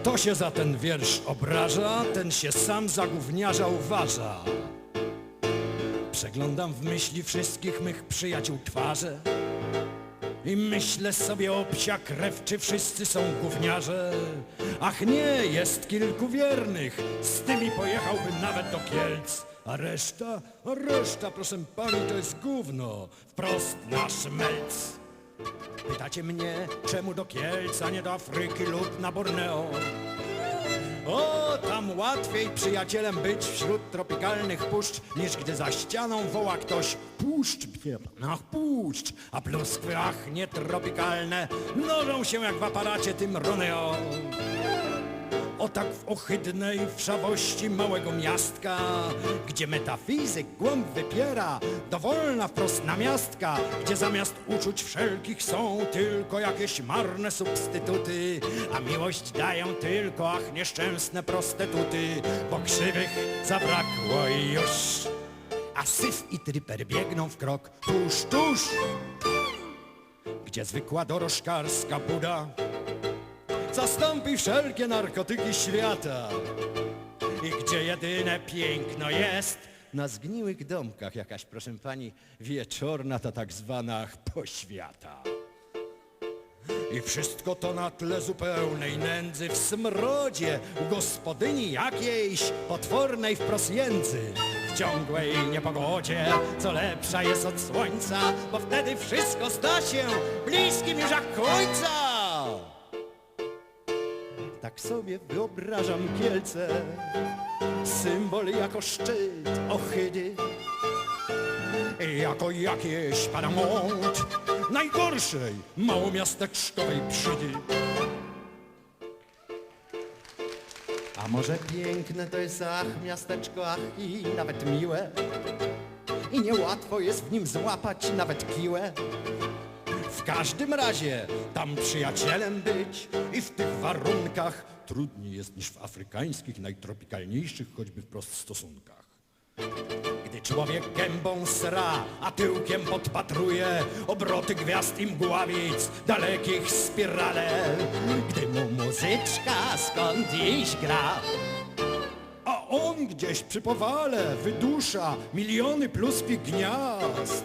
Kto się za ten wiersz obraża, ten się sam za gówniarza uważa. Przeglądam w myśli wszystkich mych przyjaciół twarze i myślę sobie o psia krew, czy wszyscy są gówniarze. Ach nie, jest kilku wiernych, z tymi pojechałbym nawet do Kielc. A reszta, a reszta, proszę pani, to jest gówno, wprost na szmelc. Pytacie mnie, czemu do Kielc, a nie do Afryki lub na Borneo? O, tam łatwiej przyjacielem być wśród tropikalnych puszcz, niż gdy za ścianą woła ktoś puszcz, ach puszcz, a pluskwy, ach nietropikalne, mnożą się jak w aparacie tym Romeo. O tak w ohydnej wszawości małego miastka, gdzie metafizyk głąb wypiera, dowolna wprost namiastka, gdzie zamiast uczuć wszelkich są tylko jakieś marne substytuty, a miłość dają tylko, ach nieszczęsne prostytuty, bo krzywych zabrakło już. A syf i tryper biegną w krok tuż, tuż, gdzie zwykła dorożkarska buda zastąpi wszelkie narkotyki świata. I gdzie jedyne piękno jest na zgniłych domkach jakaś, proszę pani, wieczorna ta tak zwana poświata. I wszystko to na tle zupełnej nędzy w smrodzie u gospodyni jakiejś potwornej wprost jędzy. W ciągłej niepogodzie, co lepsza jest od słońca, bo wtedy wszystko sta się bliskim już jak końca. Tak sobie wyobrażam Kielce, symbol jako szczyt ohydy, jako jakieś paramount najgorszej małomiasteczkowej przydy. A może piękne to jest ach, miasteczko, ach i nawet miłe i niełatwo jest w nim złapać nawet kiłę. W każdym razie tam przyjacielem być i w tych warunkach trudniej jest niż w afrykańskich, najtropikalniejszych choćby wprost stosunkach. Gdy człowiek gębą sra, a tyłkiem podpatruje obroty gwiazd i mgławic, dalekich spirale, gdy mu muzyczka skądś gra, a on gdzieś przy powale wydusza miliony pluskich gniazd.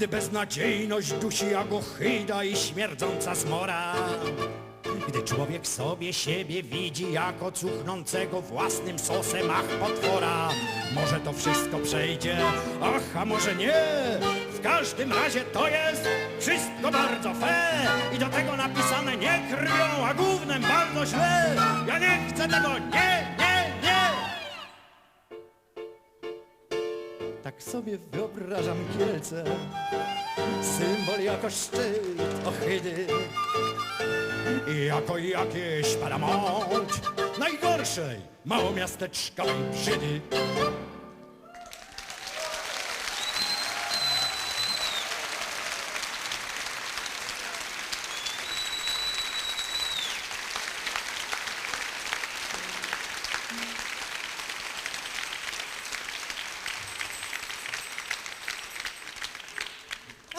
Gdy beznadziejność dusi jak ochyda i śmierdząca zmora. Gdy człowiek sobie siebie widzi jako cuchnącego własnym sosem, ach potwora. Może to wszystko przejdzie, ach, a może nie. W każdym razie to jest wszystko bardzo fe i do tego napisane nie krwią, a głównym bardzo źle. Ja nie chcę tego, nie. Tak sobie wyobrażam Kielce, symbol jako szczyt ohydy i jako jakieś paramount najgorszej małomiasteczkowej brzydy.